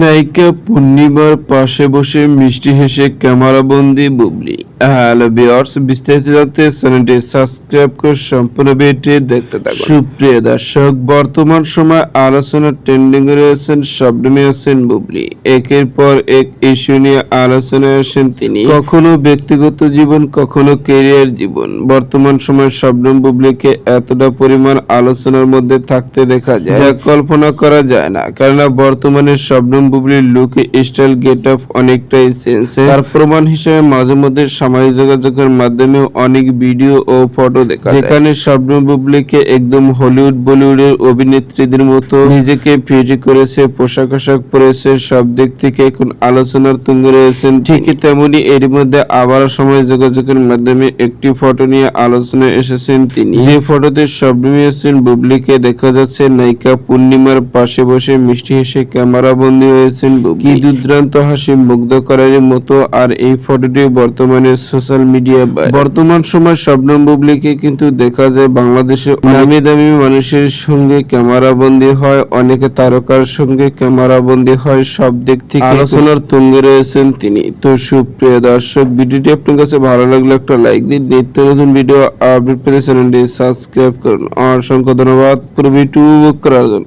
নায়িকা পূর্ণিমার পাশে বসে মিষ্টি হেসে ক্যামেরাবন্দি বুবলি। হ্যালো বিয়ার্স বিস্তারিত জানতে চ্যানেলটি সাবস্ক্রাইব করে সম্পূর্ণ ভিডিওটি দেখতে থাকুন। সুপ্রিয় দর্শক, বর্তমান সময় আলোচনা ট্রেন্ডিং রয়েছেন শবনমী হোসেন বুবলি। একের পর এক ইস্যু নিয়ে আলোচনায় আসেন তিনি। কখনো ব্যক্তিগত জীবন, কখনো কেরিয়ার জীবন। বর্তমান সময় শবনম বুবলিকে এতটা পরিমাণ আলোচনার মধ্যে থাকতে দেখা যায় যা কল্পনা করা যায় না। কেননা বর্তমানে শবনম বুবলির লুকে স্টাইল গেট অনেকটাই চেঞ্জ তার প্রমাণ হিসেবে মাঝে মধ্যে সামাজিক যোগাযোগের মাধ্যমে অনেক ভিডিও ও ফটো দেখা যেখানে শবনম বুবলিকে একদম হলিউড বলিউডের অভিনেত্রীদের মতো নিজেকে ফিরি করেছে, পোশাক আশাক পরেছে, সব দিক থেকে এখন আলোচনার তুঙ্গে রয়েছেন। ঠিকই তেমনি এর মধ্যে আবার সামাজিক যোগাযোগের মাধ্যমে একটি ফটো নিয়ে আলোচনায় এসেছেন তিনি। যে ফটোতে শবনম হোসেন বুবলিকে দেখা যাচ্ছে, নায়িকা পূর্ণিমার পাশে বসে মিষ্টি হেসে ক্যামেরা বন্দী হয়েছেন। কি দুর্দান্ত হাসি মুগ্ধ করার মতো আর এই ফটোটি বর্তমানে সোশ্যাল মিডিয়া বর্তমান সময় শবনম বুবলিকে কিন্তু দেখা যায় বাংলাদেশে নামি দামি মানুষের সঙ্গে ক্যামেরা বন্দী হয়, অনেকে তারকার সঙ্গে ক্যামেরা বন্দী হয়, সব দিক থেকে আলোচনার তুঙ্গে রয়েছেন তিনি। তো সুপ্রিয় দর্শক, ভিডিওটি আপনার কাছে ভালো লাগলে একটা লাইক দিন। নিত্য নতুন ভিডিও আপডেট পেতে চ্যানেলটি সাবস্ক্রাইব করুন। অসংখ্য ধন্যবাদ। পুরো ভিডিও করার জন্য।